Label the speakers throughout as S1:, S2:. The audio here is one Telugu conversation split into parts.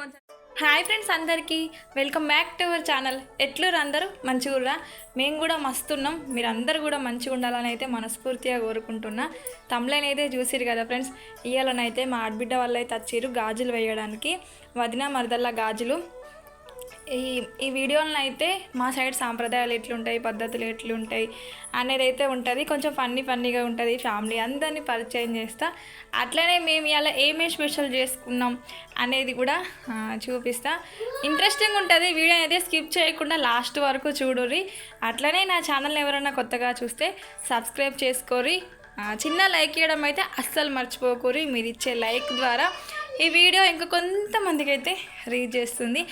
S1: కొంచెం. హాయ్ ఫ్రెండ్స్ అందరికీ. Welcome back to our channel. ఎట్లురు అందరూ? మంచిగా మేము కూడా మస్తున్నాం. మీరు అందరు కూడా మంచిగా ఉండాలని అయితే మనస్ఫూర్తిగా కోరుకుంటున్నా. తమ్లైన్ అయితే చూసిరు కదా ఫ్రెండ్స్? ఇయ్యాలనైతే మా ఆడబిడ్డ వాళ్ళు అయితే వచ్చిర్రు గాజులు వేయడానికి. వదిన మరదల్లా గాజులు. ఈ ఈ వీడియోలను అయితే మా సైడ్ సాంప్రదాయాలు ఎట్లుంటాయి పద్ధతులు ఎట్లుంటాయి అనేది అయితే ఉంటుంది. కొంచెం ఫన్నీ ఫన్నీగా ఉంటుంది. ఫ్యామిలీ అందరినీ పరిచయం చేస్తా. అట్లనే మేము ఇలా ఏమేమి స్పెషల్ చేసుకున్నాం అనేది కూడా చూపిస్తా. ఇంట్రెస్టింగ్ ఉంటుంది. వీడియో అయితే స్కిప్ చేయకుండా లాస్ట్ వరకు చూడుర్రి. అట్లనే నా ఛానల్ ఎవరైనా కొత్తగా చూస్తే సబ్స్క్రైబ్ చేసుకోరి చిన్న లైక్ ఇవ్వడం అయితే అస్సలు మర్చిపోకూరి మీరు ఇచ్చే లైక్ ద్వారా ఈ వీడియో ఇంకా కొంతమందికి అయితే రీచ్ చేస్తుంది.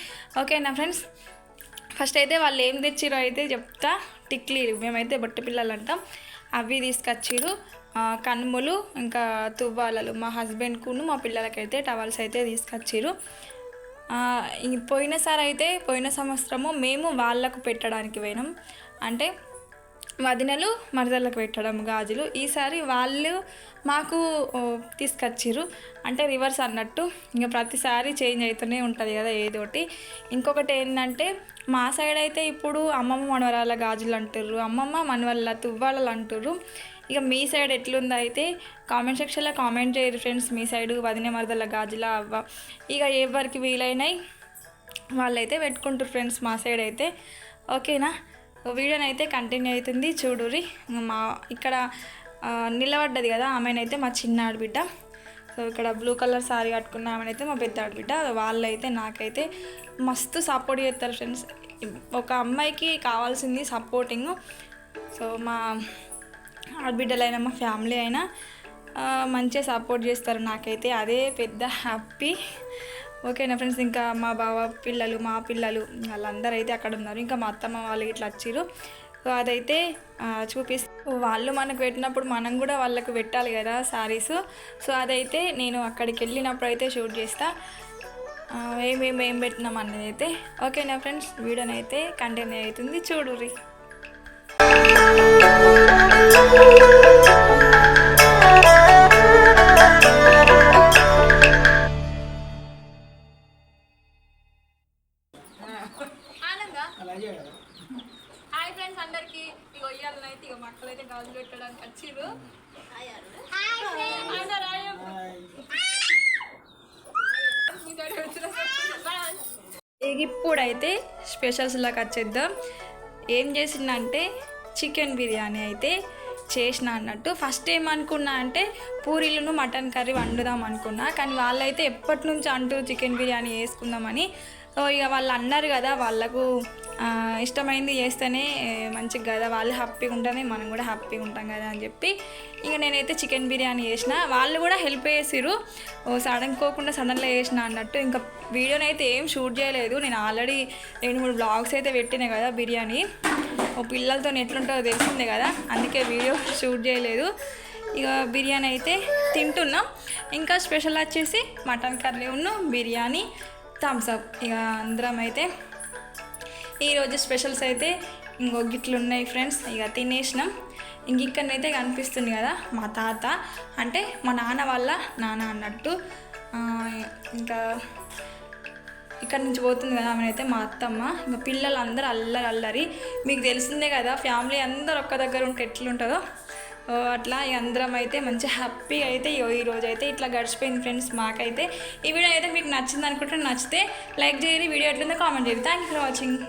S1: ఓకేనా ఫ్రెండ్స్ ఫస్ట్ అయితే వాళ్ళు ఏం తెచ్చిరో అయితే చెప్తా. టిక్లీలు మేమైతే బొట్టు పిల్లలు అంటాం. అవి తీసుకొచ్చిరు. కనుములు ఇంకా తువ్వాలలు. మా హస్బెండ్కును మా పిల్లలకైతే టవల్స్ అయితే తీసుకొచ్చిరు. పోయినసారి అయితే పోయిన సంవత్సరము మేము వాళ్ళకు పెట్టడానికి పోయినాం. అంటే వదినలు మరదలకు పెట్టడం గాజులు. ఈసారి వాళ్ళు మాకు తీసుకొచ్చిర్రు. అంటే రివర్స్ అన్నట్టు ఇంకా ప్రతిసారి చేంజ్ అవుతూనే ఉంటుంది కదా ఏదోటి. ఇంకొకటి ఏంటంటే మా సైడ్ అయితే ఇప్పుడు అమ్మమ్మ మనవరాల గాజులు అంటుర్రు అమ్మమ్మ మనవల్ల తువ్వాలలు అంటుర్రు. ఇక మీ సైడ్ ఎట్లుందో అయితే కామెంట్ సెక్షన్లో కామెంట్ చేయరు ఫ్రెండ్స్ మీ సైడ్ వదిన మరదల గాజుల అవ్వ. ఇక ఎవరికి వీలైనాయి వాళ్ళైతే పెట్టుకుంటారు ఫ్రెండ్స్ మా సైడ్ అయితే. ఓకేనా? వీడియోని అయితే కంటిన్యూ అవుతుంది చూడురి మా ఇక్కడ నిలబడ్డది కదా ఆమెనైతే మా చిన్న ఆడబిడ్డ. సో ఇక్కడ బ్లూ కలర్ సారీ కట్టుకున్న ఆమెనైతే మా పెద్ద ఆడబిడ్డ. వాళ్ళైతే నాకైతే మస్తు సపోర్ట్ చేస్తారు ఫ్రెండ్స్. ఒక అమ్మాయికి కావాల్సింది సపోర్టింగ్. సో మా ఆడబిడ్డలైనా మా ఫ్యామిలీ అయినా మంచిగా సపోర్ట్ చేస్తారు. నాకైతే అదే పెద్ద హ్యాపీ. ఓకేనా ఫ్రెండ్స్ ఇంకా మా బావ పిల్లలు మా పిల్లలు వాళ్ళందరూ అయితే అక్కడ ఉన్నారు. ఇంకా మా అత్తమ్మ వాళ్ళు ఇట్లా వచ్చిర్రు. సో అదైతే ఆ, చూపిస్తూ వాళ్ళు మనకు పెట్టినప్పుడు మనం కూడా వాళ్ళకు పెట్టాలి కదా శారీస్ సో అదైతే నేను అక్కడికి వెళ్ళినప్పుడు అయితే షూట్ చేస్తా. ఏమేమి ఏం పెట్టినాం అన్నది అయితే. ఓకేనా ఫ్రెండ్స్ వీడియోని అయితే కంటిన్యూ అవుతుంది. చూడుర్రి. హాయ్ ఫ్రెండ్స్ అందరికి. ఇక ఇయ్యాలనైతే ఇక మక్కలు అయితే గాజులు పెట్టడానికి వచ్చిర్రు. ఇప్పుడైతే స్పెషల్స్లోకి వచ్చేద్దాం ఏం చేసిందంటే చికెన్ బిర్యానీ అయితే చేసిన అన్నట్టు. ఫస్ట్ ఏమనుకున్నా అంటే పూరీలను మటన్ కర్రీ వండుదాం అనుకున్నా. కానీ వాళ్ళైతే ఎప్పటి నుంచి అంటూ చికెన్ బిర్యానీ వేసుకుందామని. సో ఇక వాళ్ళు అన్నారు కదా వాళ్ళకు ఇష్టమైంది చేస్తేనే మంచిగా కదా వాళ్ళు హ్యాపీగా ఉంటేనే మనం కూడా హ్యాపీగా ఉంటాం కదా అని చెప్పి ఇక నేనైతే చికెన్ బిర్యానీ చేసిన. వాళ్ళు కూడా హెల్ప్ చేసిరు ఓ సడన్ కోకుండా సడన్లో చేసిన అన్నట్టు. ఇంకా వీడియోని అయితే ఏం షూట్ చేయలేదు. నేను ఆల్రెడీ రెండు మూడు బ్లాగ్స్ అయితే పెట్టినా కదా బిర్యానీ. ఓ పిల్లలతో ఎట్లుంటుందో తెలిసిందే కదా అందుకే వీడియో షూట్ చేయలేదు. ఇక బిర్యానీ అయితే తింటున్నాం. ఇంకా స్పెషల్ వచ్చేసి మటన్ కర్రీ ఉన్ను బిర్యానీ. థమ్స్అప్ ఇక అందరం అయితే ఈరోజు స్పెషల్స్ అయితే ఇంకో గిట్లు ఉన్నాయి ఫ్రెండ్స్. ఇక తినేసినాం. ఇంక ఇక్కడనైతే కనిపిస్తుంది కదా మా తాత. అంటే మా నాన్న వాళ్ళ నాన్న అన్నట్టు. ఇంకా ఇక్కడ నుంచి పోతుంది కదా ఆమెనైతే మా అత్తమ్మ. ఇంకా పిల్లలందరూ అల్లరి అల్లరి. మీకు తెలిసిందే కదా ఫ్యామిలీ అందరు ఒక్క దగ్గర ఉంటే ఎట్లుంటుందో. అట్లా అందరం అయితే మంచి హ్యాపీగా అయితే ఈ రోజు అయితే ఇట్లా గడిచిపోయింది ఫ్రెండ్స్ మాకైతే. ఈ వీడియో అయితే మీకు నచ్చింది అనుకుంటే నచ్చితే లైక్ చేయండి వీడియో ఎట్లుందో కామెంట్ చేయండి. Thank you for watching